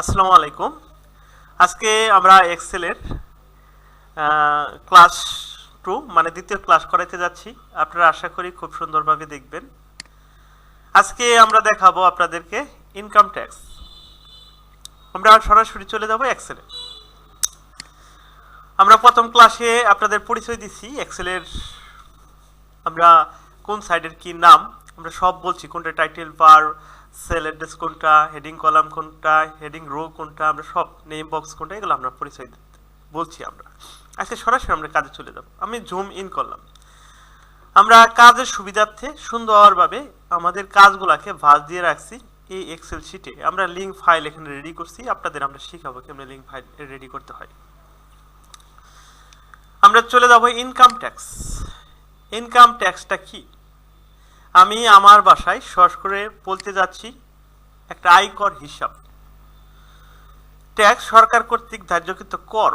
আসসালামু আলাইকুম। আজকে আমরা এক্সেলের ক্লাস টু মানে দ্বিতীয় ক্লাস করাইতে যাচ্ছি। আপনারা আশা করি খুব সুন্দরভাবে দেখবেন। আজকে আমরা দেখাবো আপনাদেরকে ইনকাম ট্যাক্স আমরা সরাসরি চলে যাব এক্সেলে আমরা প্রথম ক্লাসে আপনাদের পরিচয় দিচ্ছি এক্সেলের আমরা কোন সাইডের কি নাম, আমরা সব বলছি, কোনটা টাইটেল বার সেল অ্যাড্রেস কোনটা হেডিং কলাম কোনটা হেডিং রো কোনটা, আমরা সব নেম বক্স কোনটা, এগুলো আমরা পরিচয় বলছি আমরা। আজকে সরাসরি আমরা কাজে চলে যাব। আমি জুম ইন করলাম। আমরা কাজের সুবিধার্থে সুন্দরভাবে আমাদের কাজগুলাকে ভাঁজ দিয়ে রাখছি এই এক্সেল শিটে আমরা লিঙ্ক ফাইল এখানে রেডি করছি। আপনাদের আমরা শিখাবো কেমন লিঙ্ক ফাইল রেডি করতে হয়। আমরা চলে যাব ইনকাম ট্যাক্স ইনকাম ট্যাক্সটা কি? আমি আমার বাসায় সহজ করে বলতে যাচ্ছি, একটা আয়কর হিসাব। ট্যাক্স সরকার কর্তৃক ধার্যকৃত কর,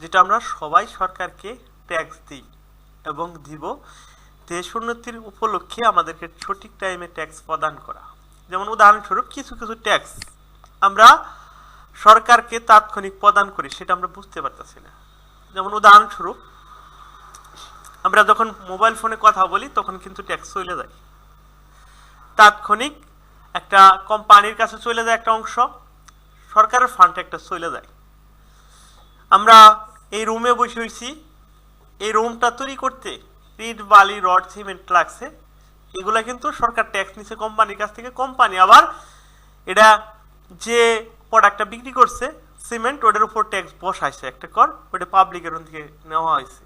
যেটা আমরা সবাই সরকারকে ট্যাক্স দিই এবং দিব, দেশ উন্নতির উপলক্ষে আমাদেরকে সঠিক টাইমে ট্যাক্স প্রদান করা। যেমন উদাহরণস্বরূপ, কিছু কিছু ট্যাক্স আমরা সরকারকে তাৎক্ষণিক প্রদান করি, সেটা আমরা বুঝতে পারতেছি না। যেমন উদাহরণস্বরূপ আমরা যখন মোবাইল ফোনে কথা বলি, তখন কিন্তু ট্যাক্স চলে যায়। তাৎক্ষণিক একটা কোম্পানির কাছে চলে যায় একটা অংশ, সরকারের ফান্ড একটা চলে যায়। আমরা এই রুমে বসে হয়েছি এই রুমটা তৈরি করতে ইট বালি, রড, সিমেন্ট লাগছে। এগুলা কিন্তু সরকার ট্যাক্স নিচ্ছে কোম্পানির কাছ থেকে। কোম্পানি আবার এটা যে প্রোডাক্টটা বিক্রি করছে, সিমেন্ট, ওটার উপর ট্যাক্স বসাইছে একটা কর, ওটা পাবলিকের থেকে নেওয়া হয়েছে।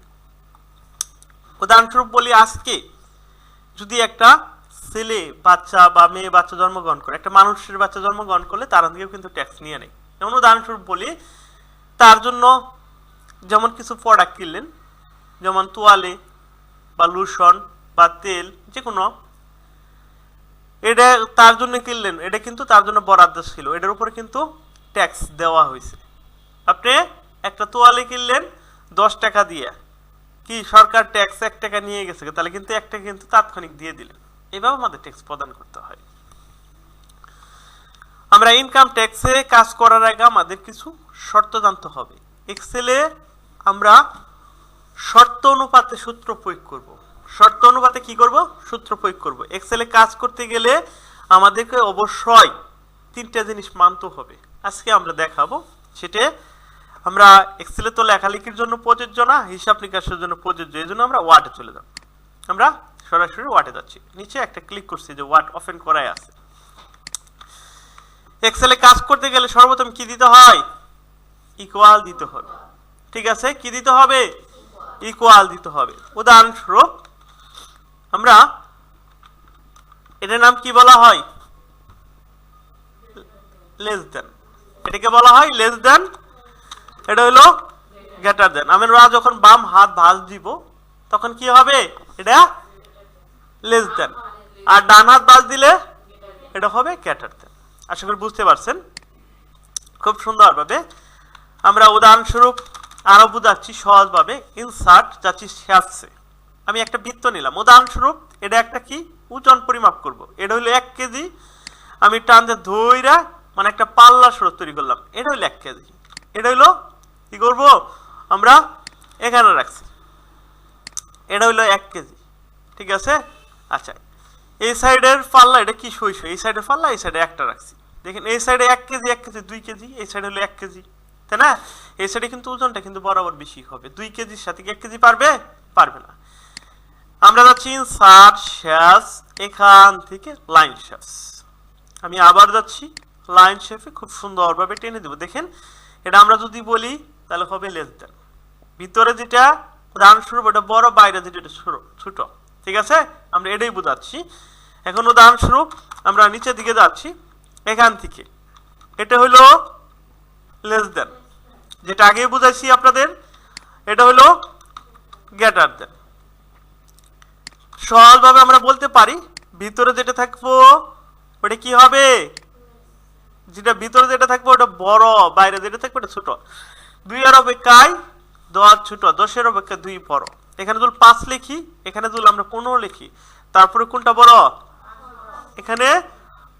উদাহরণস্বরূপ বলি আজকে যদি একটা ছেলে বাচ্চা বা মেয়ে বাচ্চা জন্মগ্রহণ করে, একটা মানুষের বাচ্চা জন্মগ্রহণ করলে তার থেকেও কিন্তু ট্যাক্স নিয়ে নেয় যেমন উদাহরণস্বরূপ বলি, তার জন্য যেমন কিছু প্রোডাক্ট কিনলেন, যেমন তোয়ালে বা লুশন বা তেল যে কোনো এটা তার জন্য কিনলেন, এটা কিন্তু তার জন্য বরাদ্দ ছিল, এটার উপরে কিন্তু ট্যাক্স দেওয়া হয়েছে। আপনি একটা তোয়ালে কিনলেন, দশ টাকা দিয়ে কি সরকার ট্যাক্স এক টাকা নিয়ে গেছে তাহলে কিন্তু এক টাকা কিন্তু তাৎক্ষণিক দিয়ে দিলেন এভাবে আমাদের ট্যাক্স প্রদান করতে হয়। আমরা ইনকাম ট্যাক্সে কাজ করার আগে আমাদের কিছু শর্ত জানতে হবে। এক্সেলে আমরা শর্ত অনুপাতে সূত্র প্রয়োগ করব। শর্ত অনুপাতে কি করব? সূত্র প্রয়োগ করব। এক্সেলে কাজ করতে গেলে আমাদেরকে অবশ্যই তিনটা জিনিস মানতে হবে। আজকে আমরা দেখাবো, সেটা আমরা এক্সেলে তো লেখালেখির জন্য প্রযোজ্য না, হিসাব নিকাশের জন্য প্রযোজ্য, এই জন্য আমরা ওয়ার্ডে চলে যাব। আমরা সরাসরি ওয়ার্ডে যাচ্ছি। নিচে একটা ক্লিক করছি যে ওয়ার্ড ওপেন করাই আছে। এক্সেলে কাজ করতে গেলে সর্বপ্রথম কি দিতে হয়? ইকুয়াল দিতে হবে। ঠিক আছে? কি দিতে হবে? ইকুয়াল দিতে হবে। উদাহরণস্বরূপ, আমরা এটার নাম কি বলা হয়? লেস দেন এটাকে বলা হয় লেস দেন এটা হলো গ্রেটার দেন। আমরা যখন বাম হাত ভাঁজ দিব, তখন কি হবে? এটা লেস দেন। আর ডান হাত ভাঁজ দিলে এটা হবে গ্রেটার দেন। আশা করি বুঝতে পারছেন? খুব সুন্দরভাবে আমরা উদাহরণস্বরূপ আরও বুঝাচ্ছি সহজভাবে। ইনসার্ট যাচ্ছি শেষে আমি একটা বৃত্ত নিলাম। উদাহরণস্বরূপ, এটা একটা কি? ওজন পরিমাপ করব। এটা হলো এক কেজি। আমি টানতে ধইরা মানে একটা পাল্লা স্রোত তৈরি করলাম। এটা হলো এক কেজি। এটা হলো কি করব? আমরা এখানে রাখছি। এটা হলো এক কেজি। ঠিক আছে? আচ্ছা এই সাইডের পাল্লা এটা কি সই এই সাইডের পাল্লা, এই সাইডে একটা রাখছি। দেখেন, এই সাইডে এক কেজি এক কেজি, দুই কেজি, এই সাইডে হলো এক কেজি। তাই না? এই সাইডে কিন্তু ওজনটা কিন্তু বরাবর বেশি হবে। দুই কেজির সাথে কি এক কেজি পারবে? পারবে না। আমরা যাচ্ছি সার শেষ এখান থেকে লাইন শেষ আমি আবার যাচ্ছি লাইন শেফে খুব সুন্দরভাবে টেনে দেবো। দেখেন, এটা আমরা যদি বলি তাহলে হবে লেস দেন ভিতরে যেটা উদাহরণস্বরূপ এটা বড়, বাইরে যেটা ছোট। ঠিক আছে? আমরা এটাই বোঝাচ্ছি। এখন উদাহরণস্বরূপ আমরা নিচের দিকে যাচ্ছি। এখান থেকে। এটা হলো লেস দেন। যেটা আগে বুঝাইছি আপনাদের, এটা হলো গ্রেটার দেন। সহজভাবে আমরা বলতে পারি, ভিতরে যেটা থাকব, ওটা কি হবে? যেটা ভিতরে যেটা থাকবে, ওটা বড়, বাইরে যেটা থাকবে, ওটা ছোট। দুই আর অপেক্ষায় দশ ছোট, দশের অপেক্ষা দুই বড় এখানে যদি পাঁচ লিখি, এখানে যদি আমরা পনেরো লিখি। তারপরে কোনটা বড়? এখানে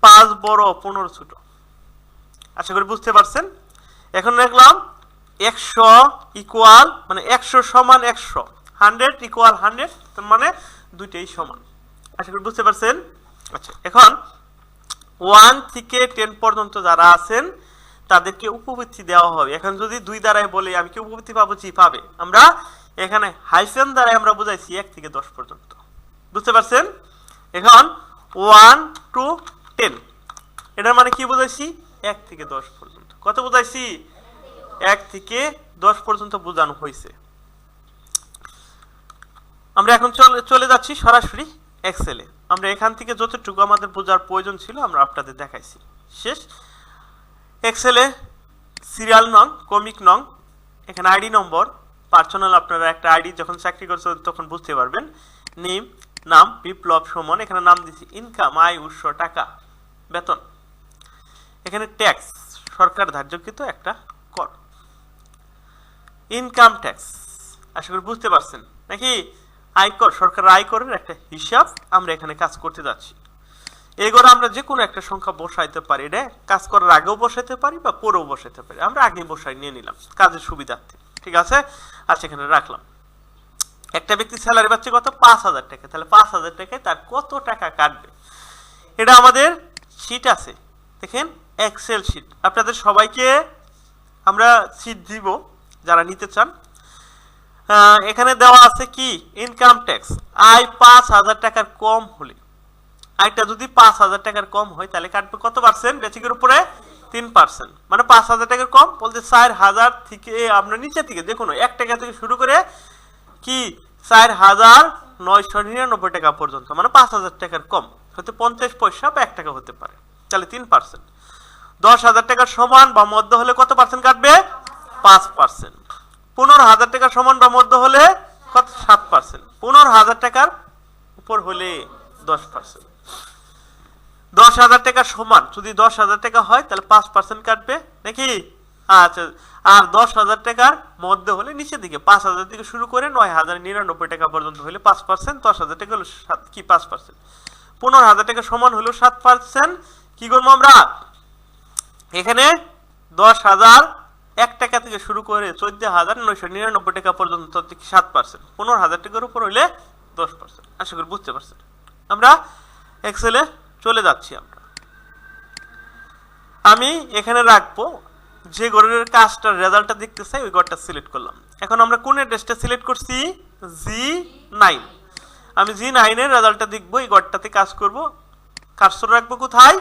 পাঁচ বড়, পনেরো ছোট। আশা করি বুঝতে পারছেন? এখন দেখলাম একশো ইকুয়াল মানে একশো সমান একশো। হান্ড্রেড ইকুয়াল হান্ড্রেড মানে দুইটাই সমান। আশা করি বুঝতে পারছেন? আচ্ছা এখন ওয়ান থেকে টেন পর্যন্ত যারা আছেন তাদেরকে উপবৃত্তি দেওয়া হবে। এখন যদি দুই দ্বারাই বলি, আমি কি উপবৃত্তি পাবো? জি, পাবে। আমরা এখানে হাইফেন দ্বারাই আমরা বুঝাইছি এক থেকে দশ পর্যন্ত। বুঝতে পারছেন? এখন ওয়ান টু টেন এটার মানে কি বুঝাইছি? এক থেকে দশ পর্যন্ত। কত বুঝাইছি? এক থেকে দশ পর্যন্ত বোঝানো হয়েছে। আমরা এখন চলে যাচ্ছি সরাসরি এক্সেলে আমরা এখান থেকে যতটুকু আমাদের বোঝার প্রয়োজন ছিল আমরা আপনাদের দেখাইছি। শেষ। এক্সেলে সিরিয়াল নং কমিক নং, এখানে আইডি নম্বর পার্সোনাল আপনারা একটা আইডি যখন চাকরি করছেন তখন বুঝতে পারবেন। নেম নাম, বিপ্লব, সমান, এখানে নাম দিচ্ছি ইনকাম আয়, উৎস, টাকা, বেতন। এখানে ট্যাক্স সরকার ধার্যকৃত একটা কর। ইনকাম ট্যাক্স আশা করি বুঝতে পারছেন। নাকি আয়কর সরকার আয়করের একটা হিসাব আমরা এখানে কাজ করতে যাচ্ছি। এগুলো আমরা যে কোনো একটা সংখ্যা বসাইতে পারি রে কাজ করার আগেও বসাইতে পারি বা পরেও বসাইতে পারি। আমরা আগে বসাই নিয়ে নিলাম, কাজের সুবিধার্থে। ঠিক আছে? আচ্ছা এখানে রাখলাম। একটা ব্যক্তি স্যালারি পাচ্ছে কত? পাঁচ হাজার টাকা। তাহলে পাঁচ হাজার টাকায় তার কত টাকা কাটবে? এটা আমাদের শিট আছে। দেখেন এক্সেল শিট আপনাদের সবাইকে আমরা শিট দিব, যারা নিতে চান। এখানে দেওয়া আছে কি? ইনকাম ট্যাক্স আয় পাঁচ হাজার টাকার কম হলে। আয়টা যদি পাঁচ হাজার টাকার কম হয়, তাহলে কাটবে কত পার্সেন্ট বেসিকের উপরে তিন পার্সেন্ট মানে পাঁচ হাজার টাকার কম বলতে চার হাজার থেকে আমরা নিচে থেকে দেখুন, এক টাকা থেকে শুরু করে কি চার হাজার নয়শো নিরানব্বই টাকা পর্যন্ত মানে পাঁচ হাজার টাকার কম। হতে পঞ্চাশ পয়সা বা এক টাকা হতে পারে, তাহলে তিন পার্সেন্ট দশ হাজার টাকার সমান বা মধ্য হলে কত পার্সেন্ট কাটবে? পাঁচ পার্সেন্ট পনেরো হাজার টাকার সমান বা মধ্য হলে কত? সাত পার্সেন্ট পনেরো হাজার টাকার উপর হলে দশ পার্সেন্ট দশ হাজার টাকার সমান। যদি দশ হাজার টাকা হয়, তাহলে পাঁচ পার্সেন্ট কাটবে। নাকি? আচ্ছা আর দশ হাজার টাকার মধ্যে হলে নিচের দিকে। পাঁচ হাজার থেকে শুরু করে নয় হাজার নিরানব্বই টাকা পর্যন্ত হলে পাঁচ পার্সেন্ট দশ হাজার টাকা হলো সাত, কি পাঁচ পার্সেন্ট পনেরো হাজার টাকা সমান হলো সাত পার্সেন্ট কি করব আমরা? এখানে দশ হাজার এক টাকা থেকে শুরু করে চোদ্দ হাজার নয়শো নিরানব্বই টাকা পর্যন্ত সাত পার্সেন্ট পনেরো হাজার টাকার উপর হইলে দশ পার্সেন্ট আশা করি বুঝতে পারছেন। আমরা এক্সেলে চলে যাচ্ছি আমরা। আমি এখানে রাখব যে গড়ের কাজটার রেজাল্টটা দেখতে চাই ওই গড়টা সিলেক্ট করলাম। এখন আমরা কোন অ্যাড্রেসটা সিলেক্ট করছি? G nine. আমি জি নাইনের রেজাল্টটা দেখব, এই গড়টাতে কাজ করব। কাজটা রাখব কোথায়?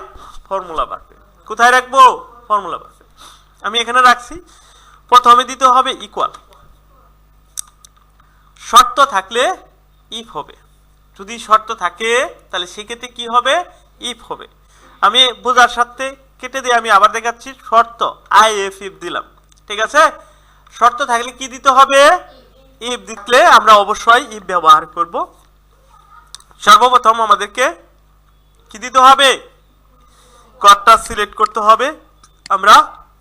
ফর্মুলা বাড়বে। কোথায় রাখব? ফর্মুলা বাড়বে। আমি এখানে রাখছি, প্রথমে দিতে হবে ইকুয়াল শর্ত থাকলে ইফ হবে। যদি শর্ত থাকে, তাহলে সেক্ষেত্রে কি হবে? ইফ হবে। আমি বোঝার সাথে কেটে দিয়ে আমি আবার দেখাচ্ছি, শর্ত আই এফ ইফ দিলাম। ঠিক আছে? শর্ত থাকলে কি দিতে হবে? ইফ দিলে আমরা অবশ্যই ইফ ব্যবহার করব। সর্বপ্রথম আমাদেরকে কি দিতে হবে? কটটা সিলেক্ট করতে হবে। আমরা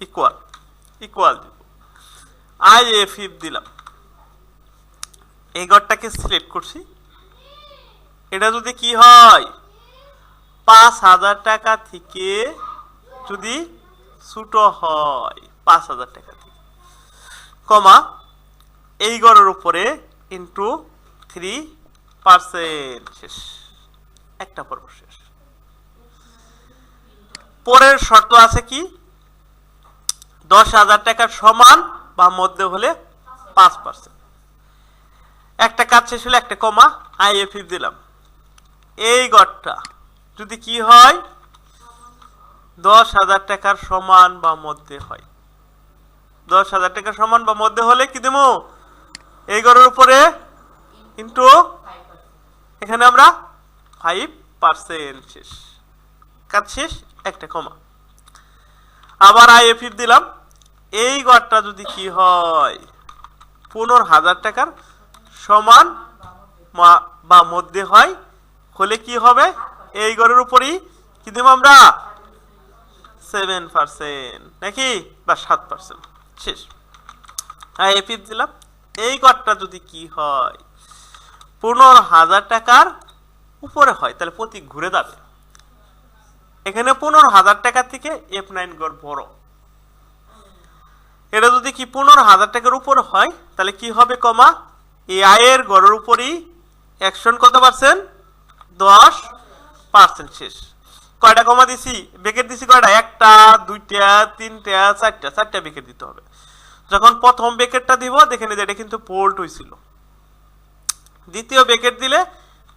ইকুয়াল ইকুয়াল দিব। আই এফ ইফ দিলাম। এই ঘরটাকে সিলেক্ট করছি। এটা যদি কি হয়? পাঁচ হাজার টাকা থেকে যদি ছোট হয়, পাঁচ হাজার টাকা থেকে। কমা, এই গড়ের উপরে ইন্টু থ্রি পার্সেন্ট শেষ। একটা পর্ব শেষ। পরের শর্ত আছে কি? দশ হাজার টাকার সমান বা মধ্যে হলে পাঁচ পার্সেন্ট একটা কাজ শেষ হলে একটা কমা আইএফএফ দিলাম। এই গড়টা যদি কি হয়? দশ হাজার টাকার সমান বা মধ্যে হয়। দশ হাজার টাকার সমান বা মধ্যে হলে কি দেবো? এই গড়ের উপরে কিন্তু এখানে আমরা ফাইভ পার্সেন্ট শেষ। কাজ শেষ, একটা কমা। আবার আইএফএফ দিলাম। এই গড়টা যদি কি হয়? পনেরো হাজার টাকার সমান বা মধ্যে হয়, হলে কি হবে? এই গড়ের উপরই কি দেবো আমরা? সেভেন পার্সেন্ট নাকি? বা সাত পার্সেন্ট শেষ। আইএফএফ দিলাম। এই গড়টা যদি কি হয়, পনেরো হাজার টাকার উপরে হয়, তাহলে প্রতীক ঘুরে যাবে। এখানে পনেরো হাজার টাকা থেকে এফ নাইন গড় বড়। এটা যদি কি পনেরো হাজার টাকার উপর হয়, তাহলে কি হবে কমা? এই আয়ের গড়ের উপরই অ্যাকশন কত পার্সেন্ট দশ পার্সেন্ট শেষ। কয়টা কমা দিছি? বেকেট দিছি কয়টা? একটা, দুইটা, তিনটা, চারটা। চারটা বেকেট দিতে হবে। যখন প্রথম বেকেটটা দিব, দেখে নিতে, এটা কিন্তু পোল্ট হয়েছিল দ্বিতীয় বেকেট দিলে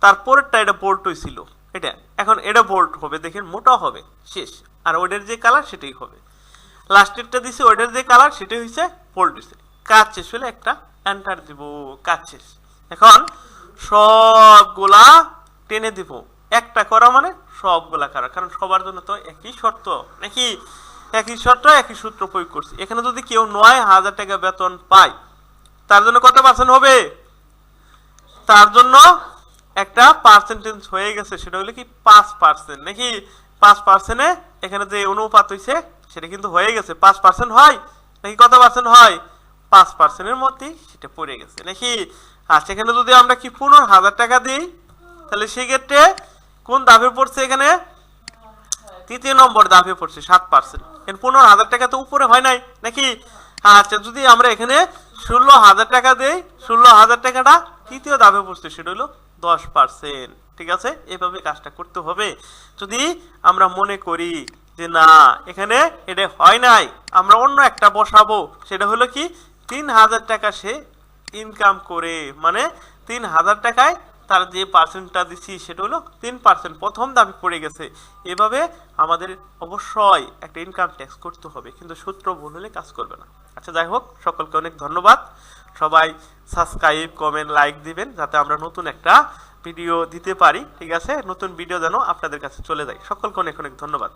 তারপরেরটা এটা বোল্ট হয়েছিল এটা, এখন এটা বোল্ট হবে, দেখেন, মোটা হবে, শেষ। আর ওইটার যে কালার সেটাই হবে। লাস্টেরটা দিছি, ওইটার যে কালার সেটাই হয়েছে বোল্ট হয়েছে কাজ শেষ হলে একটা এন্টার দিব, কাজ শেষ। এখন সবগুলা টেনে দিব। একটা করা মানে সবগুলা করা, কারণ সবার জন্য তো একই শর্ত নাকি একই শর্ত, একই সূত্র প্রয়োগ করছি। এখানে যদি কেউ নয় হাজার টাকা বেতন পায়, তার জন্য কত পার্সেন্ট হবে? তার জন্য একটা পার্সেন্টেজ হয়ে গেছে, সেটা হলো কি পাঁচ পার্সেন্ট নাকি পাঁচ পার্সেন্টে এখানে যে অনুপাত হয়েছে সেটা কিন্তু হয়ে গেছে। পাঁচ পার্সেন্ট হয়, নাকি কত পার্সেন্ট হয়? পাঁচ পার্সেন্টের মধ্যেই সেটা পড়ে গেছে, নাকি? আর সেখানে যদি আমরা কি পনেরো হাজার টাকা দিই, তাহলে সেক্ষেত্রে কোন দাবি পড়ছে এখানে? তৃতীয় নম্বর দাবি পড়ছে, সাত পার্সেন্ট পনেরো হাজার টাকা তো উপরে হয় নাই, নাকি? আচ্ছা যদি আমরা এখানে ষোলো হাজার টাকা দেই, ষোলো হাজার টাকাটা তৃতীয় দাবি পড়ছে, সেটা হলো দশ পার্সেন্ট ঠিক আছে? এভাবে কাজটা করতে হবে। যদি আমরা মনে করি যে না, এখানে এটা হয় নাই, আমরা অন্য একটা বসাবো, সেটা হলো কি, তিন হাজার টাকা সে ইনকাম করে মানে তিন হাজার টাকায় তার যে পার্সেন্টটা দিচ্ছি সেটা হলো তিন পার্সেন্ট প্রথম দাবি পড়ে গেছে। এভাবে আমাদের অবশ্যই একটা ইনকাম ট্যাক্স করতে হবে, কিন্তু সূত্র ভুল হলে কাজ করবে না। আচ্ছা যাই হোক, সকলকে অনেক ধন্যবাদ। সবাই সাবস্ক্রাইব কমেন্ট লাইক দিবেন, যাতে আমরা নতুন একটা ভিডিও দিতে পারি। ঠিক আছে? নতুন ভিডিও যেন আপনাদের কাছে চলে যায়। সকলকে অনেক অনেক ধন্যবাদ।